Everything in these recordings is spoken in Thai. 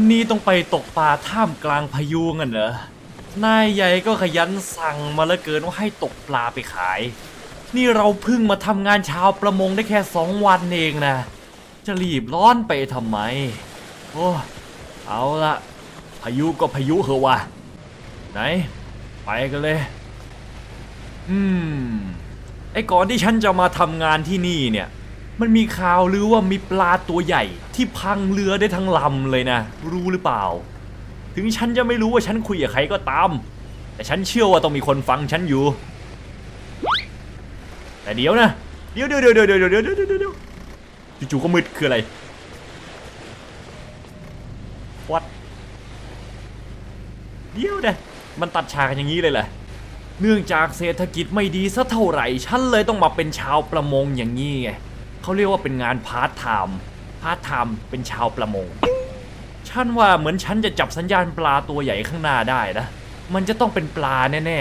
วันนี้ต้องไปตกปลาท่ามกลางพายุงันเหรอ นายใหญ่ก็ขยันสั่งมาแล้วเกินว่าให้ตกปลาไปขาย นี่เราเพิ่งมาทำงานชาวประมงได้แค่สองวันเองนะ จะรีบร้อนไปทำไม โอ้ เอาละพายุก็พายุเหอะวะ ไหน ไปกันเลย อืม ไอ้ก่อนที่ฉันจะมาทำงานที่นี่เนี่ย มันมีข่าวหรือว่ามีปลาตัวใหญ่ที่พังเรือได้ทั้งลำเลยนะ รู้หรือเปล่า ถึงฉันจะไม่รู้ว่าฉันคุยกับใครก็ตาม แต่ฉันเชื่อว่าต้องมีคนฟังฉันอยู่ แต่เดี๋ยวนะ เดี๋ยวเดี๋ยวเดี๋ยวเดี๋ยวเดี๋ยวเดี๋ยวดจู่ๆก็มืดคืออะไรวัดเดี๋ยวนะมันตัดฉากอย่างนี้เลยแหละเนื่องจากเศรษฐกิจไม่ดีซะเท่าไหร่ ฉันเลยต้องมาเป็นชาวประมงอย่างนี้ไง เขาเรียกว่าเป็นงานพาร์ทไทม์พาร์ทไทม์เป็นชาวประมงฉันว่าเหมือนฉันจะจับสัญญาณปลาตัวใหญ่ข้างหน้าได้นะ มันจะต้องเป็นปลาแน่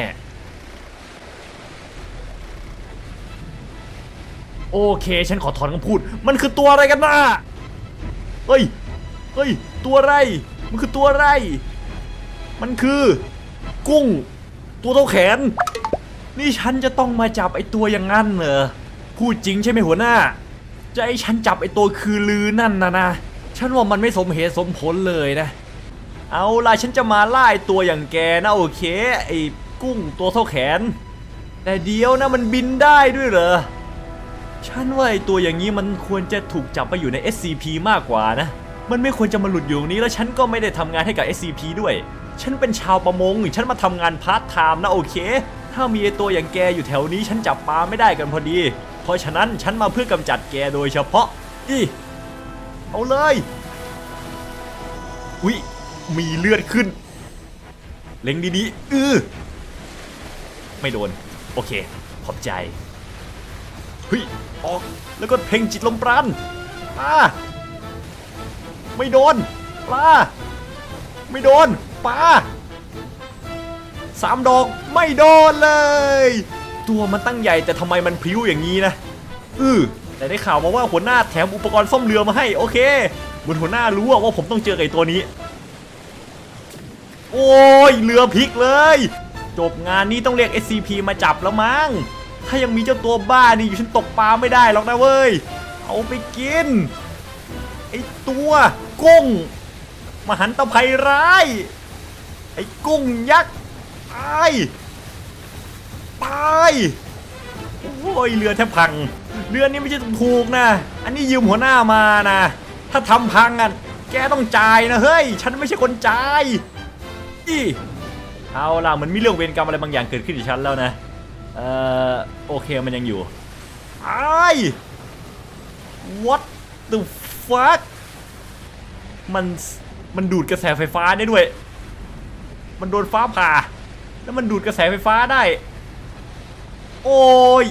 ๆ โอเค ฉันขอถอนคำพูด มันคือตัวอะไรกันนะเฮ้ย เฮ้ย ตัวอะไร มันคือตัวอะไร มันคือ กุ้ง ตัวเท่าแขน นี่ฉันจะต้องมาจับไอตัวอย่างนั้นเหรอ พูดจริงใช่ไหมหัวหน้า จะให้ฉันจับไอตัวคือลือนั่นนะนะ ฉันว่ามันไม่สมเหตุสมผลเลยนะ เอาล่ะฉันจะมาไล่ตัวอย่างแกนะโอเค ไอ้กุ้งตัวเท่าแขน แต่เดียวนะมันบินได้ด้วยเหรอ ฉันว่าไอ้ตัวอย่างนี้มันควรจะถูกจับไปอยู่ใน SCP มากกว่านะ มันไม่ควรจะมาหลุดอยู่ตรงนี้แล้วฉันก็ไม่ได้ทำงานให้กับ SCP ด้วย ฉันเป็นชาวประมง ฉันมาทำงานพาร์ทไทม์นะโอเค ถ้ามีไอ้ตัวอย่างแกอยู่แถวนี้ฉันจับปลาไม่ได้กันพอดี เพราะฉะนั้นฉันมาเพื่อกำจัดแกโดยเฉพาะ อีเอาเลย อุ๊ย มีเลือดขึ้น เล็งดีๆ อือไม่โดน โอเค ขอบใจเฮ้ยออกแล้วก็เพ่งจิตลมปราณปลาไม่โดนปลาไม่โดนปลาสามดอกไม่โดนเลย ตัวมันตั้งใหญ่แต่ทำไมมันพริ้วอย่างนี้นะอือแต่ได้ข่าวมาว่าหัวหน้าแถมอุปกรณ์ซ่อมเรือมาให้โอเคเหมือนหัวหน้ารู้ว่าผมต้องเจอไอ้ตัวนี้ โอ้ยเรือพลิกเลย จบงานนี้ต้องเรียก SCP มาจับแล้วมั้งถ้ายังมีเจ้าตัวบ้านี่อยู่ฉันตกปลาไม่ได้หรอกนะเว้ย เอาไปกิน ไอ้ตัวกุ้งมหันตภัยร้าย ไอ้กุ้งยักษ์ตายตายโอ้ยเรือแทบพัง เรือนี้ไม่ใช่ถูกนะ อันนี้ยืมหัวหน้ามานะ ถ้าทำพังอะแกต้องจ่ายนะเฮ้ย ฉันไม่ใช่คนจ่ายอีเอาล่ะเหมันมีเรื่องเวรกรรมอะไรบางอย่างเกิดขึ้นกับฉันแล้วนะ เอ่อโอเคมันยังอยู่ไอ้ what the fuck มันมันดูดกระแสไฟฟ้าได้ด้วย มันโดนฟ้าผ่า แล้วมันดูดกระแสไฟฟ้าได้ โอ้ย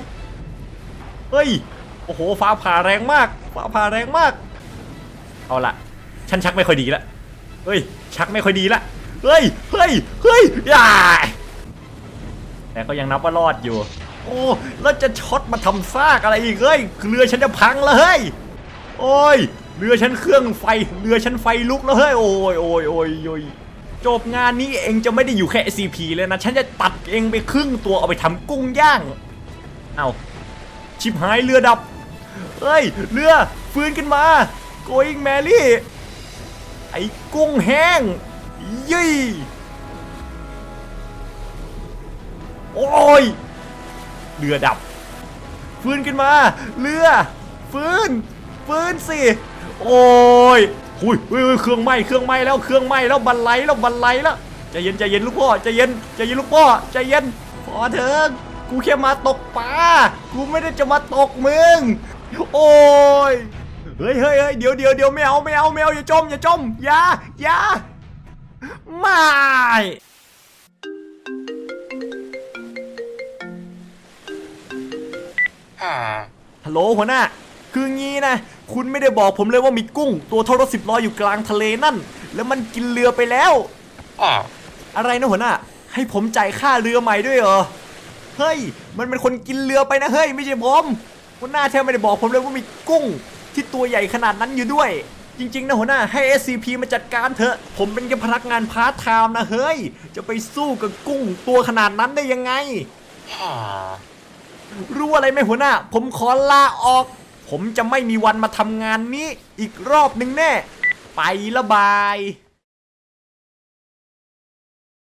เฮ้ย โอ้โห ฟ้าผ่าแรงมาก ฟ้าผ่าแรงมาก เอาละฉันชักไม่ค่อยดีละ เฮ้ย ชักไม่ค่อยดีละ เฮ้ย เฮ้ย เฮ้ยอย่าแต่ก็ยังนับว่ารอดอยู่ โอ้ แล้วจะช็อตมาทำซากอะไรอีก เฮ้ย เรือฉันจะพังแล้วเฮ้ย โอ้ย เรือฉันเครื่องไฟ เรือฉันไฟลุกแล้วเฮ้ย โอ้ยโอ้ยโอ้ยโอ้ยจบงานนี้เองจะไม่ได้อยู่แค่ SCP เลยนะ ฉันจะตัดเองไปครึ่งตัวเอาไปทำกุ้งย่าง เอาชิบหายเรือดับ เฮ้ย เรือฟื้นขึ้นมา going Mary ไอ้กุ้งแห้งยี่โอ้ย เรือดับ ฟื้นขึ้นมา เรือ ฟื้น ฟื้นสิ โอ้ยหุยหุยหุยเครื่องไหม้เครื่องไหม้แล้วเครื่องไหม้แล้วบันไลแล้วบันไลแล้วใจเย็นใจเย็นลูกพ่อใจเย็นใจเย็นลูกพ่อใจเย็นพอเถอะ กูแค่มาตกปลา กูไม่ได้จะมาตกมึง โอ้ย เฮ้ยเฮ้ยเฮ้ยเดี๋ยวเดี๋ยวเดี๋ยวไม่เอาไม่เอาไม่เอาอย่าจมอย่าจมอย่าอย่าไม่ฮัลโหลหัวหน้า คืองี้นะ คุณไม่ได้บอกผมเลยว่ามีกุ้ง ตัวเท่ารถสิบล้ออยู่กลางทะเลนั่น แล้วมันกินเรือไปแล้ว อะไรนะหัวหน้า ให้ผมจ่ายค่าเรือใหม่ด้วยเหรอ เฮ้ย มันเป็นคนกินเรือไปนะเฮ้ยไม่ใช่ผมหัวหน้าแทบไม่ได้บอกผมเลยว่ามีกุ้งที่ตัวใหญ่ขนาดนั้นอยู่ด้วย จริงๆนะหัวหน้าให้ SCP มาจัดการเถอะ ผมเป็นแค่พนักงานพาร์ทไทม์นะเฮ้ย จะไปสู้กับกุ้งตัวขนาดนั้นได้ยังไง รู้อะไรไหมหัวหน้า ผมขอลาออก ผมจะไม่มีวันมาทำงานนี้ อีกรอบหนึ่งแน่ ไปละบาย